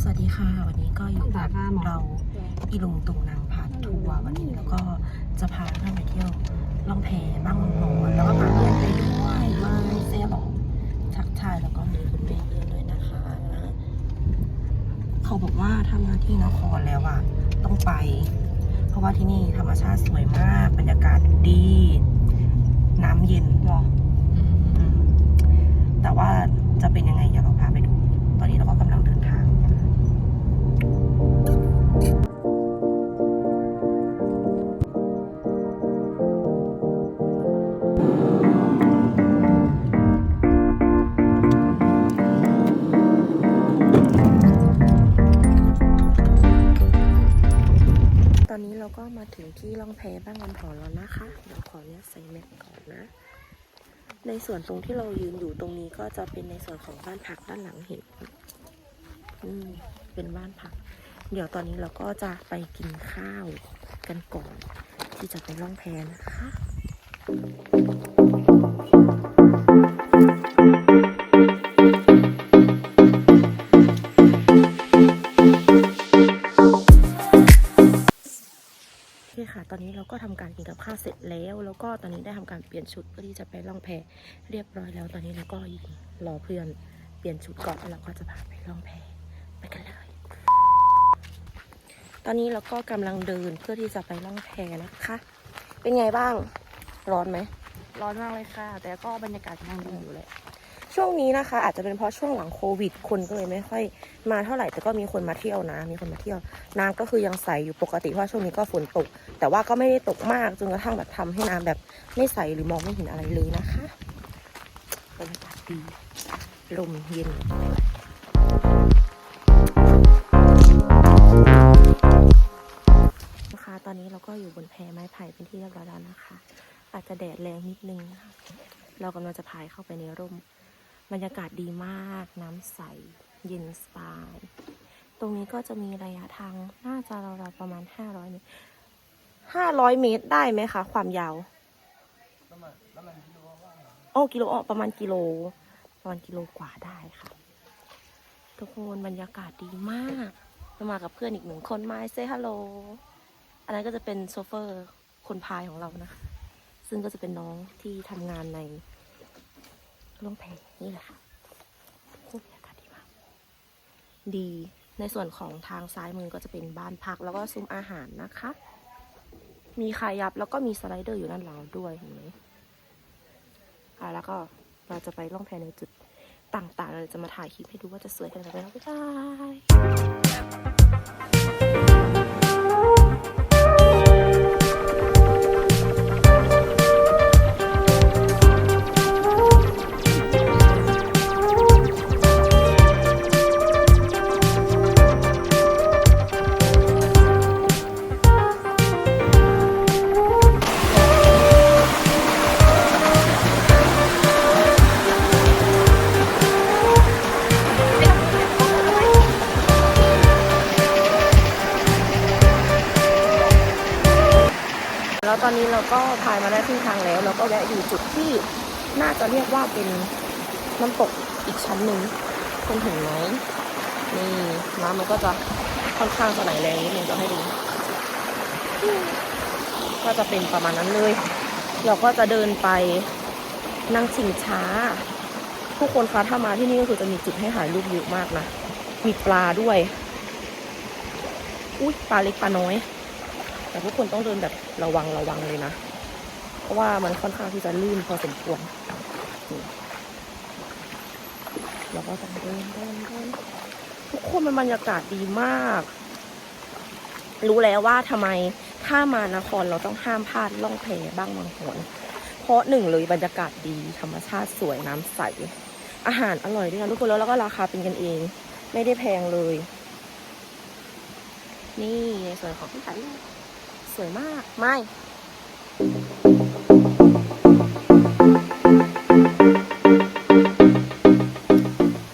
สวัสดีค่ะ วันนี้ก็อยู่กับด่าหมอเราอีลุงตุงนางพาทัวร์วันนี้แล้วก็จะพาเพื่อนไปเที่ยวล่องแพบ้างหนอนแล้วก็พาเพื่อนไปด้วยมาเซ่หลงทักทายแล้วก็มีคุณแม่เพื่อนด้วยนะคะ เขาบอกว่าถ้ามาที่นครแล้วอะต้องไป เพราะว่าที่นี่ธรรมชาติสวยมากบรรยากาศดี มาถึงที่ล่องแพบ้างลำถอนแล้วนะคะ เดี๋ยวขออนุญาตใส่แมสก่อนนะ ในส่วนตรงที่เรายืนอยู่ตรงนี้ก็จะเป็นในส่วนของบ้านพักด้านหลังเห็นอืมเป็นบ้านพัก เดี๋ยวตอนนี้เราก็จะไปกินข้าวกันก่อน ที่จะไปล่องแพนะคะ ตอนนี้เราก็ทำการกินกับข้าวเสร็จแล้ว แล้วก็ตอนนี้ได้ทำการเปลี่ยนชุดเพื่อที่จะไปล่องแพเรียบร้อยแล้ว ตอนนี้เราก็รอเพื่อนเปลี่ยนชุดก่อนแล้วเราก็จะพาไปล่องแพไปกันเลย ตอนนี้เราก็กำลังเดินเพื่อที่จะไปล่องแพนะคะ เป็นไงบ้าง ร้อนไหม ร้อนมากเลยค่ะ แต่ก็บรรยากาศยังดีอยู่เลย ช่วงนี้นะคะ อาจจะเป็นเพราะช่วงหลังโควิด คนก็เลยไม่ค่อยมาเท่าไหร่แต่ก็มีคนมาเที่ยวนะ มีคนมาเที่ยวน้ำก็คือยังใสอยู่ปกติเพราะช่วงนี้ก็ฝนตก แต่ว่าก็ไม่ได้ตกมากจนกระทั่งแบบทำให้น้ำแบบไม่ใสหรือมองไม่เห็นอะไรเลยนะคะบรรยากาศดีลมเย็นนะคะตอนนี้เราก็อยู่บนแพไม้ไผ่เป็นที่เรียบร้อยแล้วนะคะ อาจจะแดดแรงนิดนึงนะคะเรากำลังจะพายเข้าไปในร่ม บรรยากาศดีมากน้ำใส เย็นสบาย ตรงนี้ก็จะมีระยะทางน่าจะราวๆประมาณ 500เมตร500 เมตรได้ไหมคะ ความยาวโอ้กิโลอ๋อประมาณกิโลประมาณกิโลกว่าได้ค่ะ ทุกคนบรรยากาศดีมากเรามากับเพื่อนอีกหนึ่งคนมาเซฮัลโหลอันนั้นก็จะเป็นโซเฟอร์คนพายของเรานะคะ ซึ่งก็จะเป็นน้องที่ทำงานใน ร่องแพนี่แหละค่ะคตรบรรยากาศดีมากดีในส่วนของทางซ้ายมือก็จะเป็นบ้านพักแล้วก็ซุ้มอาหารนะคะ มีคายับแล้วก็มีสไลเดอร์อยู่ด้านหลังด้วยเห็นไหมอ่าแล้วก็เราจะไปล่องแพในจุดต่างๆ เราจะมาถ่ายคลิปให้ดูว่าจะสวยขนาดไหนแล้วบ๊ายบาย อนนี้เราก็พายมาได้ครึ่งทางแล้ว เราก็แวะอยู่จุดที่น่าจะเรียกว่าเป็นน้ำตกอีกชั้นหนึ่งคุณเห็นไหมนี่น้ำมันก็จะค่อนข้างจะไหลแรงนิดนึงจะให้ดู ก็จะเป็นประมาณนั้นเลย เราก็จะเดินไปนั่งชิงช้า ทุกคนคะถ้ามาที่นี่ก็คือจะมีจุดให้ถ่ายรูปเยอะมากนะ มีปลาด้วย อุ้ยปลาเล็กปลาน้อย แต่ทุกคนต้องเดินแบบระวังระวังเลยนะ เพราะว่ามันค่อนข้างที่จะลื่นพอสมควรเราก็ต้องเดินเดินเดินทุกคนมันบรรยากาศดีมาก รู้แล้วว่าทำไมถ้ามานครเราต้องห้ามพลาดล่องแพบ้างบางหนเพราะหนึ่งเลยบรรยากาศดีธรรมชาติสวยน้ำใส อาหารอร่อยด้วยนะทุกคนแล้วแล้วก็ราคาเป็นกันเอง ไม่ได้แพงเลย นี่ในส่วนของที่ถ่ายรูป สวยมาก ไม่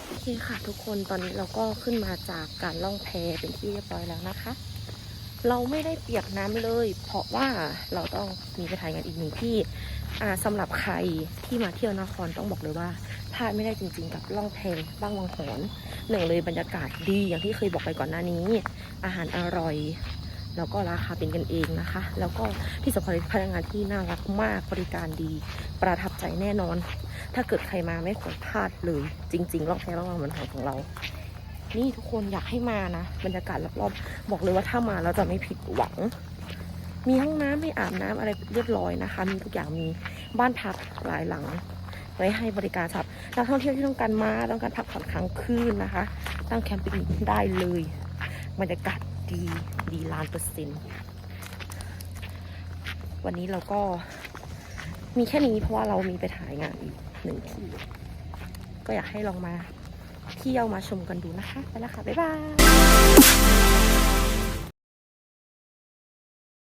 โอเคค่ะทุกคนตอนนี้เราก็ขึ้นมาจากการล่องแพเป็นที่เรียบร้อยแล้วนะคะ เราไม่ได้เปียกน้ำเลย เพราะว่าเราต้องมีไปถ่ายงานอีกหนึ่งที่อ่าสำหรับใครที่มาเที่ยวนครต้องบอกเลยว่าพลาดไม่ได้จริง ๆ กับล่องแพบ้างวังหอนหนึ่งเลยบรรยากาศดีอย่างที่เคยบอกไปก่อนหน้านี้ อาหารอร่อย แล้วก็ราคาเป็นกันเองนะคะ แล้วก็ที่สำคัญพนักงานที่น่ารักมากบริการดี ประทับใจแน่นอน ถ้าเกิดใครมาไม่ควรพลาดเลย จริงๆลองแพล่องวังหอนของเรา นี่ทุกคนอยากให้มานะบรรยากาศรอบๆบอกเลยว่าถ้ามาเราจะไม่ผิดหวัง มีห้องน้ำให้อาบน้ำอะไรเรียบร้อยนะคะ มีทุกอย่างมีบ้านพักหลายหลังไว้ให้บริการสำหรับนักท่องเที่ยวที่ต้องการมาต้องการพักผ่อนครั้งคืนนะคะ ตั้งแคมปิ้งได้เลยบรรยากาศ ดีดีล้านเปอร์เซ็นต์วันนี้เราก็มีแค่นี้เพราะว่าเรามีไปถ่ายงานอีกหนึ่งที่ ก็อยากให้ลองมาเที่ยวมาชมกันดูนะคะ ไปแล้วค่ะ บ๊ายบาย